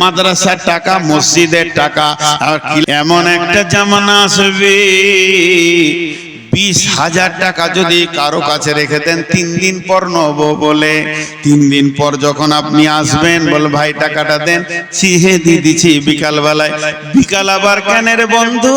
মাদ্রাসার টাকা মসজিদের টাকা এমন একটা জামানা আসবে বিশ হাজার টাকা যদি কারও কাছে রেখে দেন, তিন দিন পর নব বলে। তিন দিন পর যখন আপনি আসবেন, বল, ভাই, টাকাটা দেন। ছিহে দিয়ে দিচ্ছি বিকালবেলায়। বিকাল আবার কেনের বন্ধু?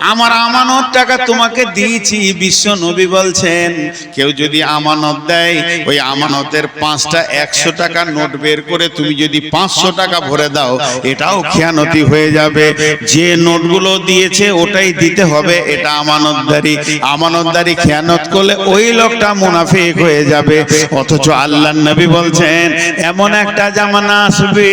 আমার আমানত টাকা তোমাকে দিয়েছি, বিশ্ব নবী বলছেন। কেউ যদি আমানত দেয়, ওই আমানতের পাঁচটা একশো টাকা নোট বের করে তুমি যদি পাঁচশো টাকা ভরে দাও, এটাও খেয়ানতি হয়ে যাবে। যে নোটগুলো দিয়েছে, ওটাই দিতে হবে, এটা আমানতদারি। আমানতদারি খেয়ানত করলে ওই লোকটা মুনাফিক হয়ে যাবে। অথচ আল্লাহ নবী বলছেন, এমন একটা জামানা আসবে,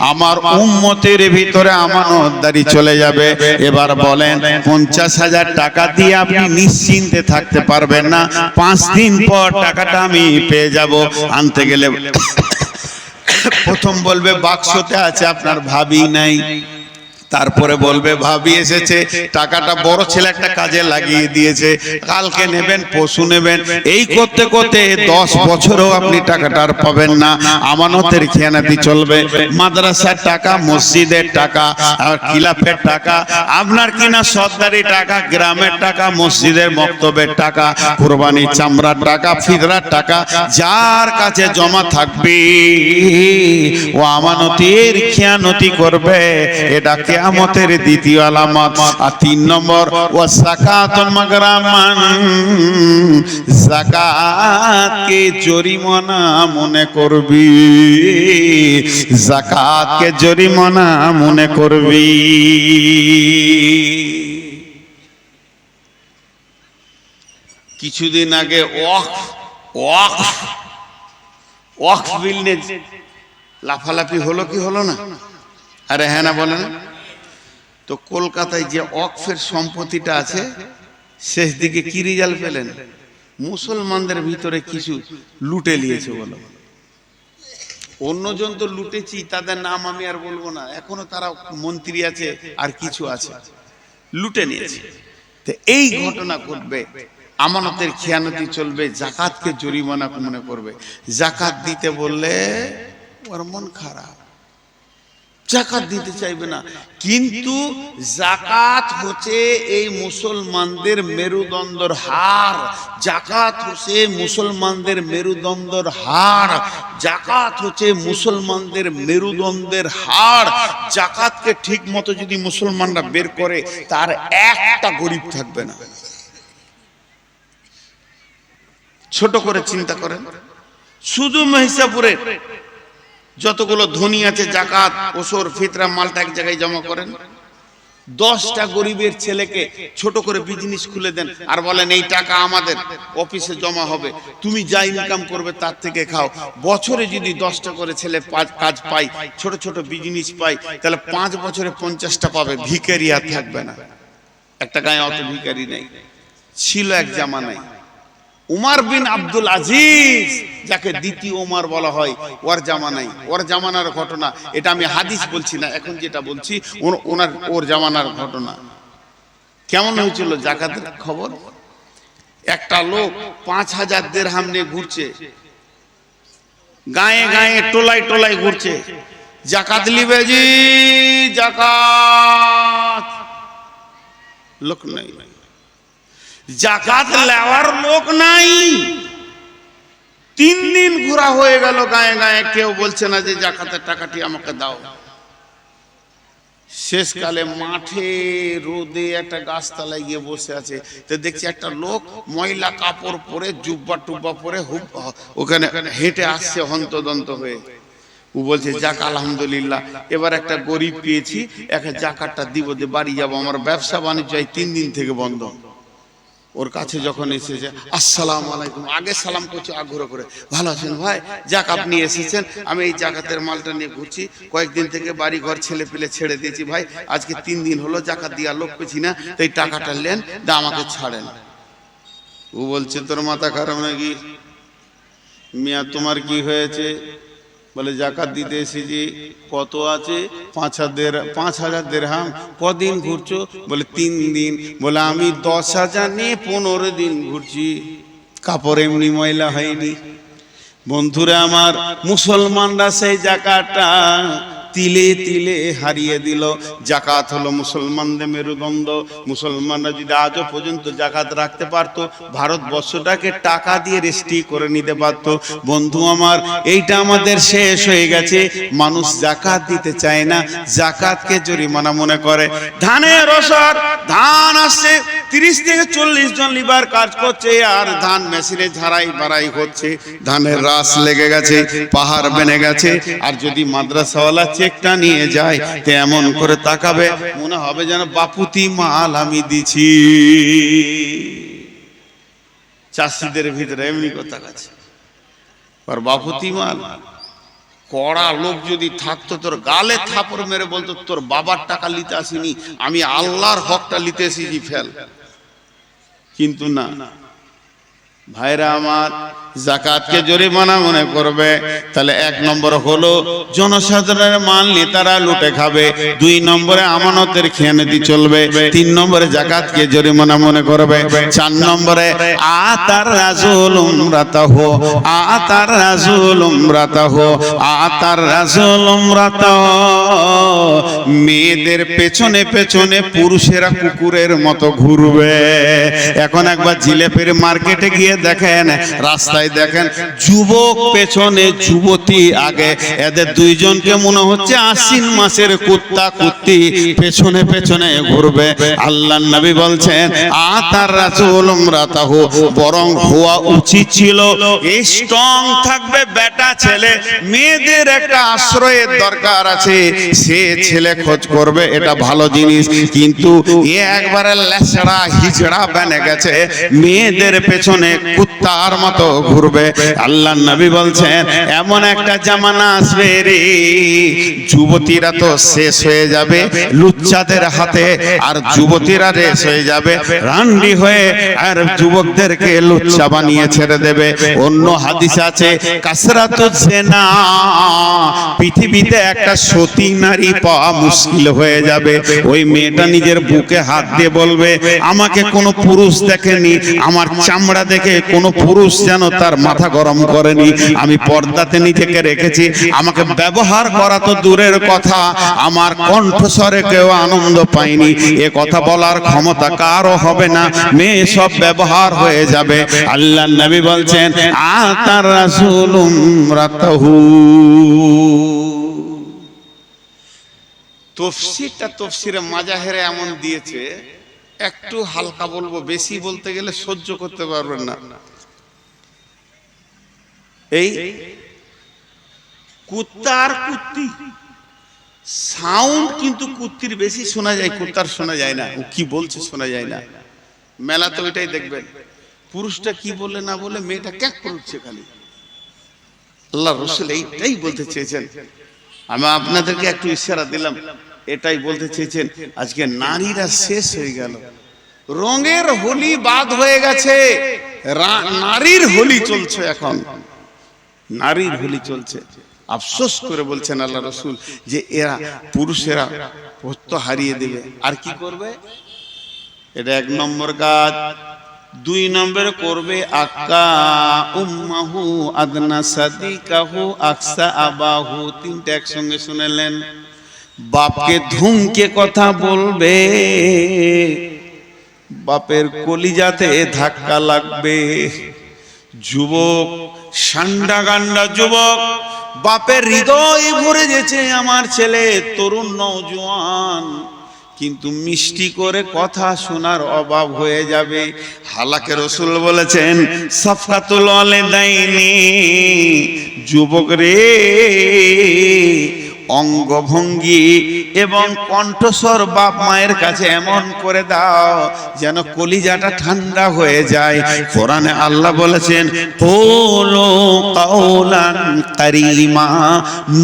আমার উম্মতের ভিতরে আমানতদারি চলে যাবে। এবার বলেন, পঞ্চাশ হাজার টাকা দিয়ে আপনি নিশ্চিন্তে থাকতে পারবেন না। পাঁচ দিন পর টাকাটা আমি পেয়ে যাব। আনতে গেলে প্রথম বলবে, বাক্সতে আছে, আপনার ভাবি নাই। তারপরে বলবে, ভাবি এসেছে, টাকাটা বড় ছেলে একটা কাজে লাগিয়ে দিয়েছে। কালকে নেবেন পশু নেবেন। এই করতে করতে দশ বছরও আপনি টাকাটা আর পাবেন না। আমানতের খেয়ানাতি চলবে। মাদ্রাসার টাকা, মসজিদের টাকা, আর কিলাফের টাকা, আপনার কিনা সরকারি টাকা, গ্রামের টাকা, মসজিদের মক্তবের টাকা কোরবানি চামড়ার টাকা, ফিদরার টাকা, যার কাছে জমা থাকবে, ও আমানতের খেয়ানতি করবে। এটা কেয়ামতের দ্বিতীয় আলামত। আর তিন নম্বর ও সাকাত মাগরামান। জাকাতকে জরিমানা মনে করবি। জাকাতকে জরিমানা মনে করবি। কিছুদিন আগে ওয়াক ওয়াক ওয়াক বিল লাফালাফি হলো কি হলো না? আরে হ্যাঁ না বলে না তো কলকাতায় যে অক্ফের সম্পত্তিটা আছে, শেষ দিকে কি রিজাল্ট পেলেন? মুসলমানদের ভিতরে কিছু লুটে নিয়েছে বলো। অন্যজন তো লুটেছি, তাদের নাম আমি আর বলব না। এখনও তারা মন্ত্রী আছে আর কিছু আছে। লুটে নিয়েছে। তো এই ঘটনা ঘটবে। আমানতের খেয়ানতি চলবে, জাকাতকে জরিমানা মনে করবে। জাকাত দিতে বললে ওর মন খারাপ। জাকাত দিতে চাইবে না। কিন্তু জাকাত হচ্ছে এই মুসলমানদের মেরুদণ্ডর হার। জাকাত হচ্ছে মুসলমানদের মেরুদণ্ডর হার। জাকাত হচ্ছে মুসলমানদের মেরুদণ্ডের হার। জাকাতকে ঠিক মতো যদি মুসলমানরা বের করে, তার একটা গরিব থাকবে না। ছোট করে চিন্তা করেন। শুধু মহিষাপুরের যতগুলো ধনী আছে, জাকাত, ওসর, ফিতরা, মালটা এক জায়গায় জমা করেন। দশটা গরিবের ছেলেকে ছোট করে বিজনেস খুলে দেন আর বলেন, এই টাকা আমাদের অফিসে জমা হবে। তুমি যা ইনকাম করবে তার থেকে খাও। বছরে যদি দশটা করে ছেলে কাজ পাই ছোট ছোট বিজনেস পাই তাহলে পাঁচ বছরে পঞ্চাশটা পাবে। ভিকারি আর থাকবে না। একটা গায়ে অত ভিকারি নেই। ছিল এক জামা জামানায়। উমার বিন আব্দুল আজিজ, যাকে দ্বিতীয় উমার বলা হয়, ওর জামানাই ওর জামানার ঘটনা, এটা আমি হাদিস বলছি না, এখন যেটা বলছি ওনার, ওর জামানার ঘটনা। কেমন হয়েছিল জাকাতের খবর? একটা লোক পাঁচ হাজার দেড়হাম নিয়ে ঘুরছে। গায়ে গায়ে, টোলায় টোলায় ঘুরছে। জাকাত লিবে জি, জাকাত। লোক নাই। জাকাত নেওয়ার লোক নাই। তিন দিন ঘোরা হয়ে গেল, গায়ে গায়ে কেউ বলছে না যে জাকাতের টাকাটি আমাকে দাও। শেষকালে মাঠে রোদে একটা গাছতলায় গিয়ে বসে আছে। তো দেখছি একটা লোক ময়লা কাপড় পরে, জুব্বা টুব্বা পরে ওখানে হেঁটে আসছে হন্তদন্ত হয়ে। ও বলছে, যাক, আলহামদুলিল্লাহ, এবার একটা গরিব পেয়েছি একটা জাকাতটা দিব দে, বাড়ি যাব, আমার ব্যবসা বাণিজ্য তিন দিন থেকে বন্ধ। ওর কাছে যখন এসেছে আসসালাম আলাইকুম। আগে সালাম করছে আগ্রহ করে ভালো আছেন ভাই? যাক, আপনি এসেছেন। আমি এই জাকাতের মালটা নিয়ে ঘুরছি। কয়েকদিন থেকে বাড়ি ঘর ছেলে পেলে ছেড়ে দিয়েছি ভাই। আজকে তিন দিন হলো জাকাত দিয়া লোক পেছি না তো এই টাকাটা নেন, দা আমাকে ছাড়েন। ও বলছে, তোর মাথা খারাপ নাকি? মিয়া, তোমার কি হয়েছে? বলে, জাকাত দিতে এসেছি। কত আছে? পাঁচ হাজার পাঁচ হাজার দেড়হাম। কদিন ঘুরছো? বলে, তিন দিন। বলে, আমি দশ হাজার নিয়ে পনেরো দিন ঘুরছি। কাপড় এমনি ময়লা হয়নি। বন্ধুরা আমার, মুসলমানরা সেই জাকাতটা তিলে তিলে হারিয়ে দিল। জাকাত হলো মুসলমানদের মেরুদণ্ড। মুসলমানরা যদি আজও পর্যন্ত জাকাত রাখতে পারতো, ভারতবর্ষটাকে টাকা দিয়ে রেস্টি করে নিতে পারতো। বন্ধু আমার, এইটা আমাদের শেষ হয়ে গেছে। মানুষ জাকাত দিতে চায় না, জাকাতকে জরিমানা মনে করে। ধানের রসর ধান আসছে। তিরিশ থেকে চল্লিশ জন লিবার কাজ করছে, আর ধান মেশিনে ঝাড়াই বাড়াই হচ্ছে। ধানের রাস লেগে গেছে, পাহাড় বেনে গেছে, আর যদি মাদ্রাসাওয়ালা চেকটা নিয়ে যায়, তো এমন করে তাকাবে, মনে হবে যেন বাপুতি মাল আমি দিছি। চাষিদের ভিতরে এমনি কথা আছে। আর বাপুতি মাল, কড়া লোক যদি থাকতো, তোর গালে থাপড় মেরে বলতো, তোর বাবার টাকা নিতে আসিনি, আমি আল্লাহর হকটা নিতে এসেছি, ফেল। কিন্তু না। ভাইরা আমার জাকাতকে জরিমানা মনে করবে। তাহলে এক নম্বর হলো, জনসাধারণের মাল নেতারা লুটে খাবে। দুই নম্বরে আমানতের খেয়ানেতি চলবে। তিন নম্বরে জাকাতকে জরিমানা মনে করবে। চার নম্বরে, আতার রাজুল উমরাতা হো আতার রাজুল উমরাতা হো আতার রাজুল উমরাতা মেয়েদের পেছনে পেছনে পুরুষেরা কুকুরের মতো ঘুরবে। এখন একবার জিলেপের মার্কেটে গিয়ে দেখেন, রাস্তায় দেখেন, যুবক পেছনে, যুবতী আগে, এদের দুইজনকে মনে হচ্ছে আশ্বিন মাসের কুত্তা কুত্তি পেছনে পেছনে ঘুরবে। আল্লাহ নবী বলছেন মেয়েদের একটা আশ্রয়ের দরকার আছে, সে ছেলে খোঁজ করবে, এটা ভালো জিনিস। কিন্তু বেনে গেছে। মেয়েদের পেছনে কুত্তার মতো ঘুরবে। আল্লাহ নবী বলছেন, এমন একটা জামানা আসবে রে, যুবতীরা তো শেষ হয়ে যাবে লুচ্চাদের হাতে আর যুবতীরা রেস হয়ে যাবে। রান্ডি হয়ে আর যুবকদেরকে লুচ্চা বানিয়ে ছেড়ে দেবে। অন্য হাদিস আছে, কাসরাত জেনা, পৃথিবীতে একটা সতী নারী পাওয়া মুশকিল হয়ে যাবে। ওই মেয়েটা নিজের বুকে হাত দিয়ে বলবে, আমাকে কোনো পুরুষ দেখেনি, আমার চামড়া দেখে কোনো পুরুষ যেন তার মাথা গরম করেনি, আমি পর্দাতে নিজেকে রেখেছি। আমাকে ব্যবহার করা তো দূরের কথা, আমার কণ্ঠস্বরে কেউ আনন্দ পায়নি। এ কথা বলার ক্ষমতা কারও হবে না, মেয়ে সব ব্যবহার হয়ে যাবে। আল্লাহ নবী বলছেন, আতার রাসূলুম রাতাহু। তফসিরটা তফসিরে মাজাহেরে এমন দিয়েছে, একটু হালকা বলব, বেশি বলতে গেলে সহ্য করতে পারবেন না। এই কুত্তা আর কুত্তি। সাউন্ড কিন্তু কুত্তির বেশি শোনা যায়, কুত্তার শোনা যায় না। ও কি বলছে শোনা যায় না। মেলা তো ওইটাই দেখবেন। পুরুষটা কি বলে না বলে মেয়েটা ক্যাক করছে খালি। আল্লাহ রসুল এইটাই বলতে চেয়েছেন। আমি আপনাদেরকে একটু ইশারা দিলাম। এটাই বলতে চেয়েছেন, আজকে নারীরা শেষ হয়ে গেল। রঙের হোলি বাদ হয়ে গেছে। নারীর হোলি চলছে এখন। নারীর হোলি চলছে। আফসোস করে বলছেন আল্লাহ রসুল যে এরা পুরুষেরা ভক্ত হারিয়ে দেবে। আর কি করবে? এটা এক নম্বর কাজ। দুই নম্বরে করবে, আক্কা উম্মাহু আদনা সাদিকাহু আকসা আবাহু। তিনটা একসঙ্গে শুনেলেন। বাপকে ধুমকে কথা বলবে। বাপের কলিজাতে ধাক্কা লাগবে। যুবক সান্ডা গান্ডা যুবক, বাপের হৃদয় ভরে গেছে আমার ছেলে, তরুণ নৌজোয়ান কিন্তু মিষ্টি করে কথা শোনার অভাব হয়ে যাবে। হালাকে রসুল বলেছেন সাফাতুল সফাতুল দেয়নি যুবক রে অঙ্গভঙ্গি এবং কণ্ঠস্বর বাপ মায়ের কাছে এমন করে দাও যেন কলিজাটা ঠান্ডা হয়ে যায়। কোরআনে আল্লাহ বলেছেন, কোলো কাউলান কারিমা,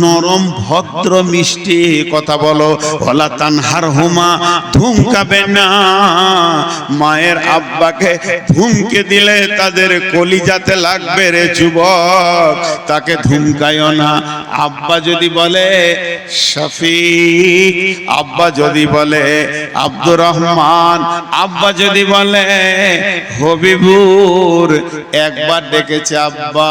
নরম ভদ্র মিষ্টি কথা বলো হলা তানহার হুমা ধুমকাবে না। মায়ের আব্বাকে ধুমকে দিলে তাদের কলিজাতে লাগবে রে যুবক, তাকে ধুমকায়ও না। আব্বা যদি বলে শফিক, আব্বা যদি বলে আব্দুর রহমান, আব্বা যদি বলে হবিবুর, একবার ডেকেছে আব্বা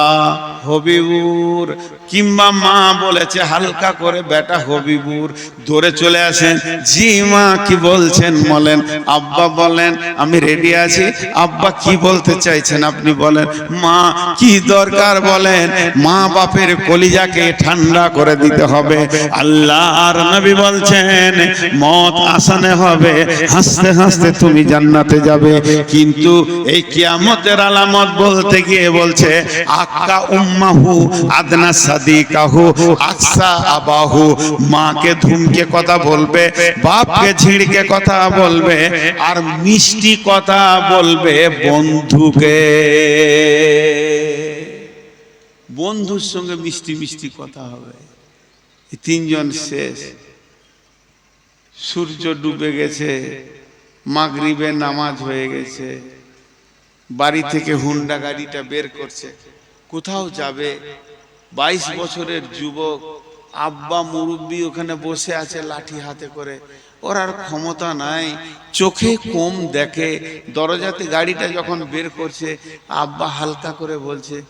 হবিবুর, কিংবা মা বলেছে হালকা করে বেটা হবিবুর দৌড়ে চলে আসেন। জি মা কি বলছেন বলেন। আব্বা বলেন, আমি রেডি আছি। আব্বা কি বলতে চাইছেন আপনি বলেন। মা কি দরকার বলেন। মা বাপের কলিজাকে ঠান্ডা করে দিতে হবে। আল্লাহর নবী বলছেন, মত আসানে হবে, হাসতে হাসতে তুমি জান্নাতে যাবে। কিন্তু এই কিয়ামতের আলামত বলতে গিয়ে বলছে, আক্কা উম্মাহু আদনা সাদিকাহু, আকসা আবাহু। মাকে ধুমকে কথা বলবে, বাপকে ঝিড়কে কথা বলবে, আর মিষ্টি কথা বলবে বন্ধুকে। বন্ধুর সঙ্গে মিষ্টি মিষ্টি কথা হবে। তিনজন শেষ। সূর্য ডুবে গেছে মাগরিবে নামাজ হয়ে গেছে। বাড়ি থেকে হুন্ডা গাড়িটা বের করছে। কোথাও যাবে? বাইশ বছরের যুবক, আব্বা মুরব্বী ওখানে বসে আছে লাঠি হাতে করে। ওর আর ক্ষমতা নাই, চোখে কম দেখে। দরজাতে গাড়িটা যখন বের করছে, আব্বা হালকা করে বলছে,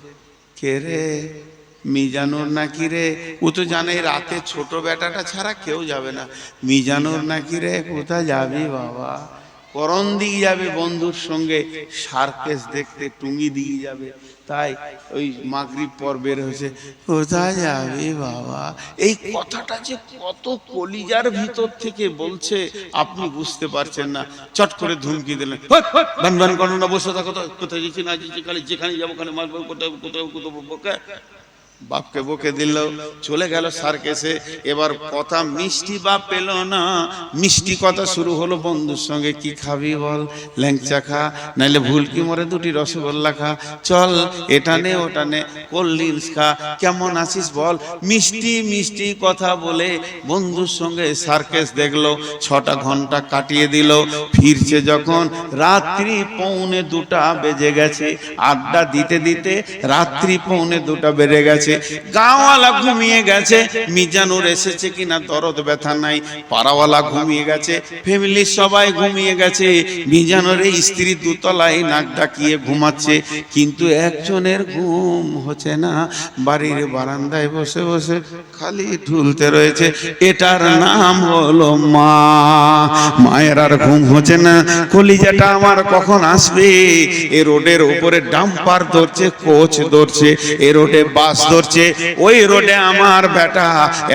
কে রে? মিজানুর নাকি রে ও তো জানে রাতে ছোট বেটাটা ছাড়া কেউ যাবে না মিজানুর নাকি রে কোথায় যাবি বাবা করণ দিকে যাবে বন্ধুর সঙ্গে সার্কেস দেখতে টুঙ্গি দিকে যাবে তাই ওই মাগরিব পর বের হয়েছে কোথায় যাবে বাবা এই কথাটা যে কত কলিজার ভিতর থেকে বলছে আপনি বুঝতে পারছেন না চট করে ধুমকি দিলেন বান বান করো না বসে থাকো কোথায় যেছি না যেখানে যাব ওখানে মারবো কোথায় কোথাও বকে বাপকে বকে দিল, চলে গেল সার্কেসে এবার কথা মিষ্টি বাপ পেল না। মিষ্টি কথা শুরু হলো বন্ধুর সঙ্গে, কি খাবি বল? ল্যাংচা খা, নাইলে ভুলকি মরে দুটি রসগোল্লা খা। চল, এটা নে, ওটা নে, কোল্ড ড্রিঙ্কস খা। কেমন আছিস বল? মিষ্টি মিষ্টি কথা বলে বন্ধুর সঙ্গে সার্কেস দেখল, ছটা ঘণ্টা কাটিয়ে দিল। ফিরছে যখন, রাত্রি পৌনে দুটা বেজে গেছে। আড্ডা দিতে দিতে রাত্রি পৌনে দুটা বেড়ে গেছে। গাঁওয়ালা ঘুমিয়ে গেছে, মিজানুর এসেছে কিনা দরদ ব্যথা নাই, পাড়াওয়ালা ঘুমিয়ে গেছে ফ্যামিলির সবাই ঘুমিয়ে গেছে, মিজানুর স্ত্রী দুতলায় নাক ডাকিয়ে ঘুমাচ্ছে, কিন্তু একজনের ঘুম হচ্ছে না, বাড়ির বারান্দায় বসে বসে খালি ঢুলতে রয়েছে, এটার নাম হলো মা, মায়ের আর ঘুম হচ্ছে না, কলিজাটা আমার কখন আসবে? এ রোডের উপরে ডাম্পার ধরছে, কোচ ধরছে, এ রোডে বাস ধরছে, ওই রোডে আমার বেটা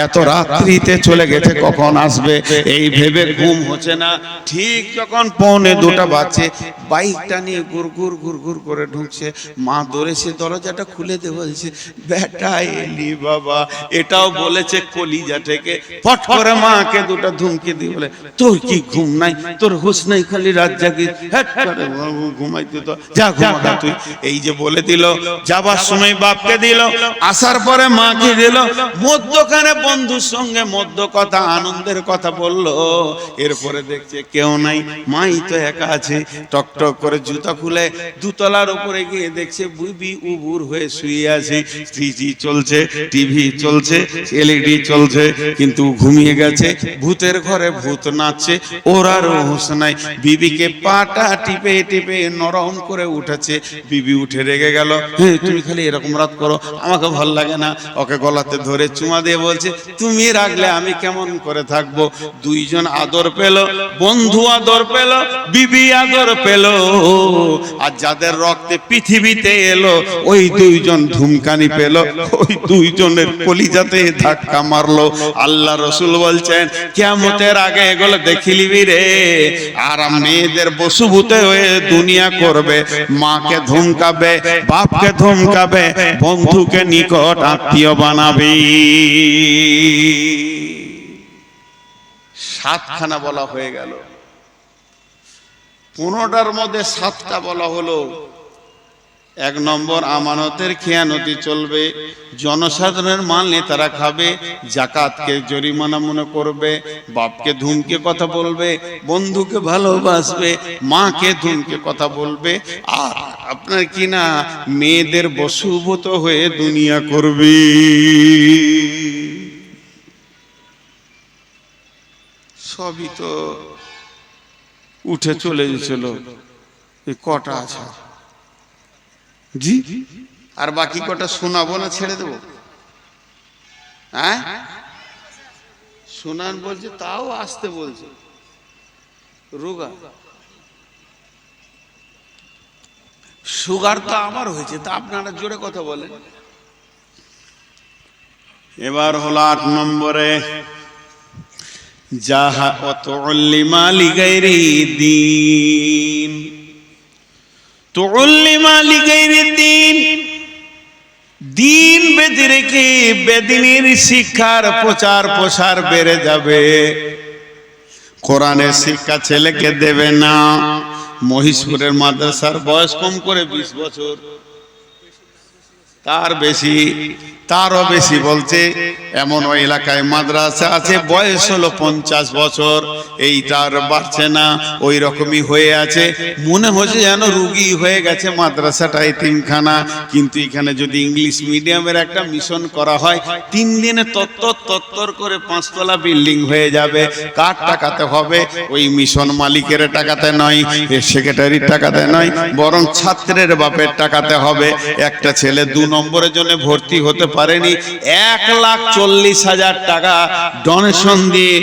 এত রাত্রিতে চলে গেছে, কখন আসবে? এই ভেবে ঘুম হচ্ছে না। ঠিক যখন পৌনে দুটা বাজছে, বাইকটা নিয়ে গুর গুর গুর গুর করে ঢুকছে। মা ধরেছে দরজাটা খুলে দে বলছে, বেটা, এলি বাবা। এটাও বলেছে কলিজা থেকে। ফট করে মাকে দুটো ধুমকে দিয়ে বলে, তোর কি ঘুম নাই? তোর হুশ নাই খালি রাত জাগি ঘুমাইতে তো যা ঘুমাটা তুই। এই যে বলে দিল, যাবার সময় বাপকে দিল। আসার পরে মাকে দিল? মধ্যখানে বন্ধুর সঙ্গে মধ্য কথা, আনন্দের কথা বলল। এরপরে দেখছে কেউ নাই, মাই তো একা আছে। টক টক করে জুতা খুলে দুতলার উপরে গিয়ে দেখছে বুবি উবুর হয়ে শুয়ে আছে। থ্রিজি চলছে, টিভি চলছে, এলইডি চলছে, কিন্তু ঘুমিয়ে গেছে। ভূতের ঘরে ভূত নাচছে, ওর আর হুঁশ নাই। বিবিকে পাটা টিপে টিপে নরম করে উঠেছে। বিবি উঠে রেগে গেল হ্যাঁ তুমি খালি এরকম রাত করো, আমাকে ভালো লাগে না। ওকে গলাতে ধরে চুমা দিয়ে বলছে, তুমি রাখলে আমি কেমন করে থাকব? দুইজন আদর পেল, বন্ধু আদর পেল, বিবি আদর পেল। আর যাদের রক্তে পৃথিবীতে এলো, ওই দুইজন ধুমকানি পেল। ওই দুইজনের কলিজাতে ধাক্কা মারলো। আল্লাহ রসুল বলছেন কেমতের আগে এগুলো দেখিলিবি রে। আর মেয়েদের বসুভূতে হয়ে দুনিয়া করবে। মাকে ধমকাবে, বাপকে ধমকাবে, বন্ধুকে নিকট আত্মীয় বানাবি। সাতখানা বলা হয়ে গেল। পনেরোটার মধ্যে সাতটা বলা হলো। এক নম্বর আমানতের খেয়ানতি চলবে, জনসাধারণের মাল নেতারা খাবে, জাকাতকে জরিমানা মনে করবে, বাপকে ধুমকে কথা বলবে, বন্ধুকে ভালোবাসবে, মাকে ধুমকে কথা বলবে, আর আপনার কি না মেয়েদের বসুভূত হয়ে দুনিয়া করবে। সবই তো উঠে চলে গেছিল কটা আছে? জি। আর বাকি কটা শোনাবো না ছেড়ে দেবো? হ্যাঁ? শোনান বলছে তাও আসতে বলছে। রোগা। সুগার তো আমার হয়েছে তা আপনারা জোরে কথা বলেন। এবার হলো আট নম্বরে যাহা অত লিগাইরি দিন। দিন। বেঁধে রেখে বেদিনের শিক্ষার প্রচার প্রসার বেড়ে যাবে। কোরআনের শিক্ষা ছেলেকে দেবে না। মহিষপুরের মাদ্রাসার বয়স কম করে বিশ বছর। তার বেশি তারও বেশি বলছে এমন ওই এলাকায় মাদ্রাসা আছে বয়স হলো পঞ্চাশ বছর এইটার বাড়ছে না ওই রকমই হয়ে আছে মনে হচ্ছে যেন রুগী হয়ে গেছে মাদ্রাসাটা তিনখানা কিন্তু এখানে যদি ইংলিশ মিডিয়ামের একটা মিশন করা হয় তিন দিনে তত্তর তত্তর করে পাঁচতলা বিল্ডিং হয়ে যাবে কার টাকাতে হবে? ওই মিশন মালিকের টাকাতে নয় সেক্রেটারির টাকাতে নয় বরং ছাত্রের বাপের টাকাতে হবে। একটা ছেলে দু নম্বরের জন্য ভর্তি হতে পারেনি। এক লাখ চল্লিশ হাজার টাকা ডোনেশন দিয়ে,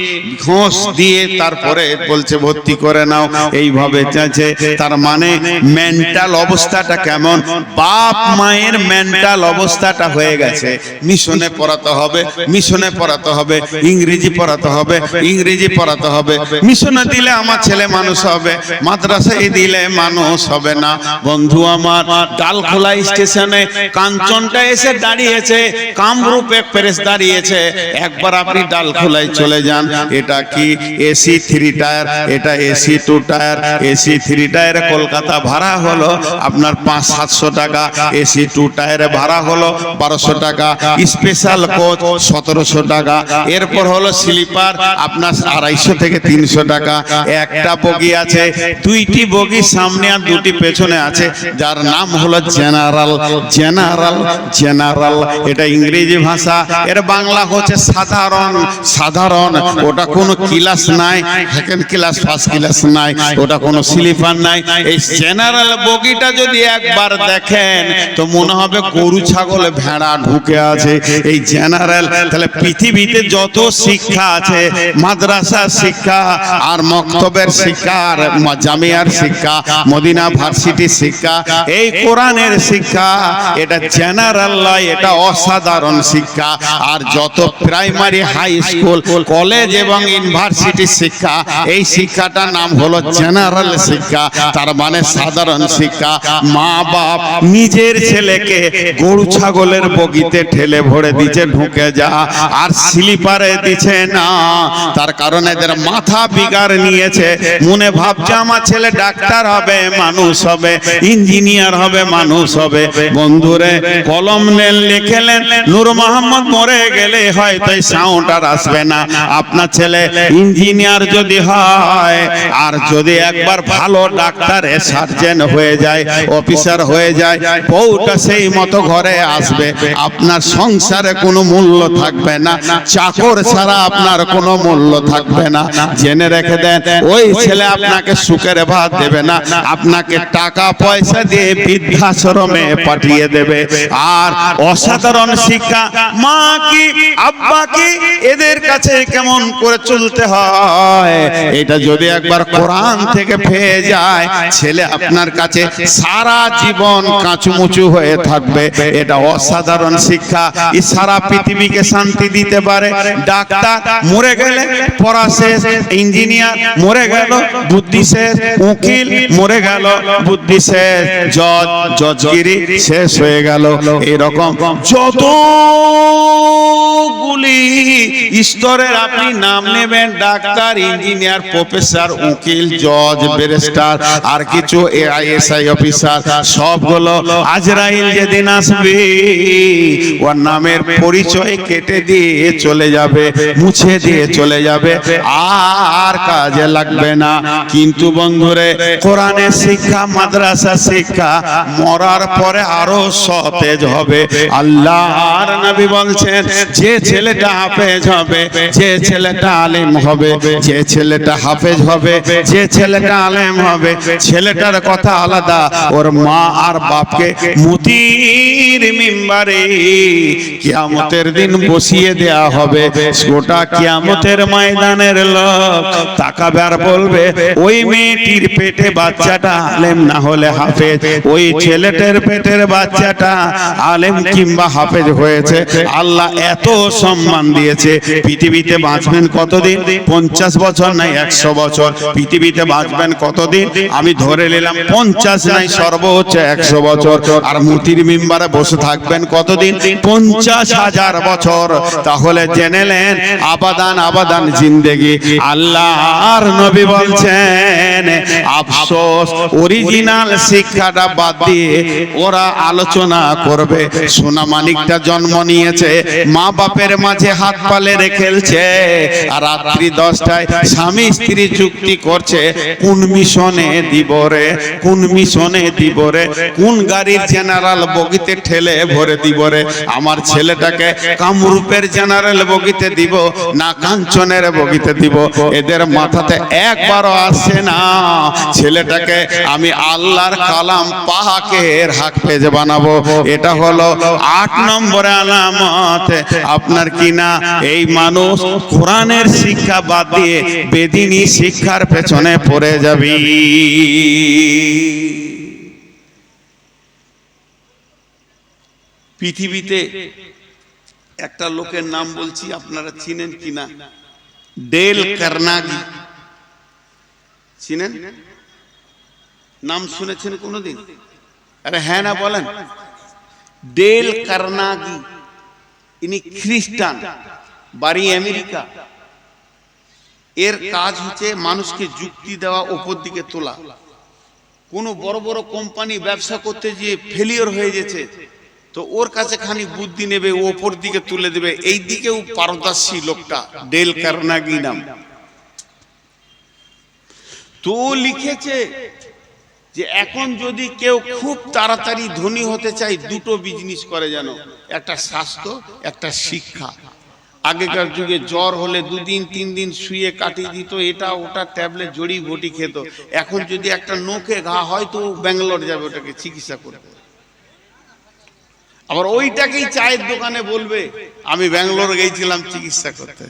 ঘোষ দিয়ে তারপরে বলছে, ভর্তি করে নাও। এইভাবে চাইছে। তার মানে মেন্টাল অবস্থাটা কেমন? বাপ মায়ের মেন্টাল অবস্থাটা হয়ে গেছে। মিশনে পড়াতে হবে, মিশনে পড়াতে হবে, ইংরেজি পড়াতে হবে, ইংরেজি পড়াতে হবে। মিশনে দিলে আমার ছেলে মানুষ হবে মাদ্রাসায় দিলে মানুষ হবে না। বন্ধু আমার, ডালখোলা স্টেশনে কাঞ্চনটা এসে দাঁড়িয়েছে। কামরূপ এক্সপ্রেস দাঁড়িয়েছে। একবার আপনি ডালখোলায় চলে যান। এটা কি এসি থ্রি টায়ার এটা AC two tier AC three টায়ারে Kolkata ভাড়া হলো আপনার পাঁচ, সাতশো টাকা। এসি টু টায়ারে ভাড়া হলো বারোশো টাকা। স্পেশাল কোচ সতেরোশো টাকা। এরপর হলো স্লিপার আপনার আড়াইশো থেকে তিনশো টাকা। একটা বগি আছে, দুইটি বগি সামনে আর দুটি পেছনে আছে। যার নাম হলো জেনারেল জেনারেল জেনারেল এটা ইংরেজি ভাষা, এর বাংলা হচ্ছে সাধারণ সাধারণ, ওটা কোনো ক্লাস নাই সেকেন্ড ক্লাস ফার্স্ট ক্লাস নাই, ওটা কোনো স্লিপার নাই। এই জেনারেল বগিটা যদি একবার দেখেন, তো মনে হবে গরু, ছাগল, ভেড়া ঢুকে আছে। এই জেনারেল তাহলে পৃথিবীতে যত শিক্ষা আছে, মাদ্রাসা শিক্ষা আর মক্তবের শিক্ষা আর জামিয়ার শিক্ষা, মদিনা ভার্সিটির শিক্ষা, এই কোরআনের শিক্ষা, এটা জেনারেল নয় এটা অসাধারণ শিক্ষা। আর যত প্রাইমারি হাই স্কুল কলেজ এবং ইউনিভার্সিটির শিক্ষা, এই শিক্ষাটার নাম হলো জেনারেল শিক্ষা। তার মানে সাধারণ শিক্ষা। মা বাপ নিজের ছেলেকে গরু, ছাগলের বগিতে ঠেলে ভরে দিচ্ছে ঢুকে যা। আর স্লিপারে দিচ্ছে না। তার কারণে এদের মাথা বিগার নিয়েছে। মনে ভাবছে, আমার ছেলে ডাক্তার হবে, মানুষ হবে ইঞ্জিনিয়ার হবে, মানুষ হবে। বন্ধুরে, কলম নেন লিখেলেন নূর মোহাম্মদ মরে গেলে হয়তো সাউন্ড আর আসবে না। আপনার ছেলে ইঞ্জিনিয়ার যদি হয়, আর যদি একবার ভালো ডাক্তার সার্জেন হয়ে যায় অফিসার হয়ে যায়, বউটা সেই মতো ঘরে আসবে। আপনার সংসারে কোনো মূল্য থাকবে না। চাকর ছাড়া আপনার কোনো মূল্য থাকবে না। জেনে রেখে দেন, ওই ছেলে আপনাকে সুখের ভাত দেবে না। আপনাকে টাকা পয়সা দিয়ে বৃদ্ধাশ্রমে পাঠিয়ে দেবে। আর অসাধারণ শিক্ষা। মা কি, আব্বা কি, এদের কাছে কেমন করে চলতে হয়? এটা যদি একবার কোরআন থেকে পেয়ে যায়, ছেলে আপনার কাছে সারা জীবন কাঁচুমুচু হয়ে থাকবে। এটা অসাধারণ শিক্ষা। এই সারা পৃথিবীকে শান্তি দিতে পারে। ডাক্তার মরে গেলে পড়া শেষ ইঞ্জিনিয়ার মরে গেল বুদ্ধি শেষ উকিল মরে গেল বুদ্ধি শেষ জজ, জজগিরি শেষ হয়ে গেল। এরকম যত গুলি স্তরের আপনি নাম নেবেন, ডাক্তার, ইঞ্জিনিয়ার, প্রফেসর, উকিল, জজ, ব্যারিস্টার, আর কিছু এআইএসআই অফিসার, সবগুলো আজরাইল যেদিন আসবে, ওর নামের পরিচয় কেটে দিয়ে চলে যাবে, মুছে দিয়ে চলে যাবে, আর কাজে লাগবে না। কিন্তু বন্ধুরে কোরআনের শিক্ষা, মাদ্রাসা শিক্ষা, মরার পরে আরও সতেজ হবে। আল্লাহর নবী বলছেন, যে ছেলেটা হাফেজ হবে, যে ছেলেটা আলেম হবে, যে ছেলেটা হাফেজ হবে, যে ছেলেটা আলেম হবে, ছেলেটার কথা আলাদা, ওর মা আর বাপকে মুতির মিম্বারে কিয়ামতের দিন বসিয়ে দেয়া হবে। গোটা কিয়ামতের ময়দানের লোক তাকাবে আর বলবে, ওই মেয়েটির পেটে বাচ্চাটা আলেম না হলে হাফেজ, ওই ছেলেটার পেটের বাচ্চাটা আলেম কিংবা হাফেজ হয়েছে। আল্লাহ এত সম্মান দিয়েছে। পৃথিবীতে বাঁচবেন কতদিন? পঞ্চাশ বছর নাই একশো বছর? পৃথিবীতে বাঁচবেন কতদিন? আমি ধরে নিলাম পঞ্চাশ নাই সর্বোচ্চ একশো বছর। আর মুতির মিম্বারে বসে থাকবেন কতদিন? পঞ্চাশ হাজার বছর। তাহলে জেনেলেন আবাদান আবাদান জিন্দেগি। আল্লাহর নবী বলছেন আফসোস অরিজিনাল শিক্ষাটা বাদ দিয়ে ওরা আলোচনা করবে। সোনা মানিকটা জন্ম নিয়েছে, মা বাপের মাঝে হাত পালে খেলছে, আর রাত্রি দশটায় স্বামী স্ত্রী চুক্তি করছে, কোন মিশনে দিব রে, কোন মিশনে দিব রে, কোন গাড়ির জেনারেল বগিতে ঠেলে ভরে দিব রে, আমার ছেলেটাকে কামরূপের জেনারেল বগিতে দিব, না কাঞ্চনের বগিতে দিব, এদের মাথাতে একবারও আসে না, ছেলেটাকে আমি আল্লাহর কালাম পাহাকের হাক পেজে বানাবো, এটা হলো আট নম্বরে আলামত। আপনার কি না এই মানুষ কোরআনের শিক্ষা বাদ দিয়ে বেদিনী শিক্ষার পেছনে পড়ে যাবি? পৃথিবীতে একটা লোকের নাম বলছি, আপনারা চিনেন কিনা ডেল কার্নাগি। চিনেন? নাম শুনেছেন কোনোদিন? আরে হ্যাঁ না, বলেন। ডেল কার্নাগি ইনি খ্রিস্টান বাড়ি আমেরিকা এর কাজ হচ্ছে মানুষকে যুক্তি দেওয়া ওপর দিকে তোলা। কোনো বড় বড় কোম্পানি ব্যবসা করতে গিয়ে ফেলিওর হয়ে গেছে তো ওর কাছে খানি বুদ্ধি নেবে ও ওপর দিকে তুলে দেবে। এই দিকেও পারদর্শী লোকটা ডেল কার্নাগি নাম। তো লিখেছে যে এখন যদি কেউ খুব তাড়াতাড়ি ধনী হতে চায়, দুটো বিজনেস করে যেন। একটা স্বাস্থ্য, একটা শিক্ষা। আগেকার যুগে জ্বর হলে দুদিন তিন দিন শুয়ে কাটিয়ে দিত, এটা, ওটা, ট্যাবলেট জড়ি ঘটি খেত। এখন যদি একটা নোকে ঘা হয়, তো ব্যাঙ্গালোর যাবে ওটাকে চিকিৎসা করতে। আবার ওইটাকেই চায়ের দোকানে বলবে, আমি ব্যাঙ্গালোর গেছিলাম চিকিৎসা করতে।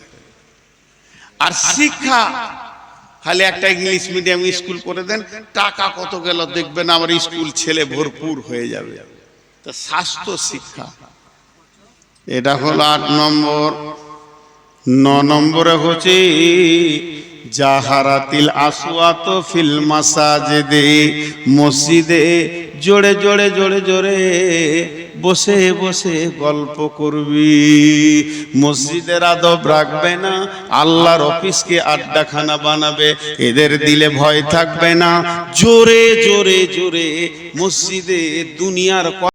আর শিক্ষা খালি একটা ইংলিশ মিডিয়াম স্কুল করে দেন, টাকা কত গেল দেখবেন আমার স্কুল ছেলে ভরপুর হয়ে যাবে। তা স্বাস্থ্য শিক্ষা। এটা হলো আট নম্বর। ন নম্বরে হচ্ছে, জাহারাতিল আসওয়াত ফিল মাসাজিদে, মসজিদে জোরে জোরে জোরে জোরে বসে বসে গল্প করবি। মসজিদের আদব রাখবে না, আল্লাহর অফিসকে আড্ডাখানা বানাবে, এদের দিলে ভয় থাকবে না। জোরে জোরে জোরে মসজিদে দুনিয়ার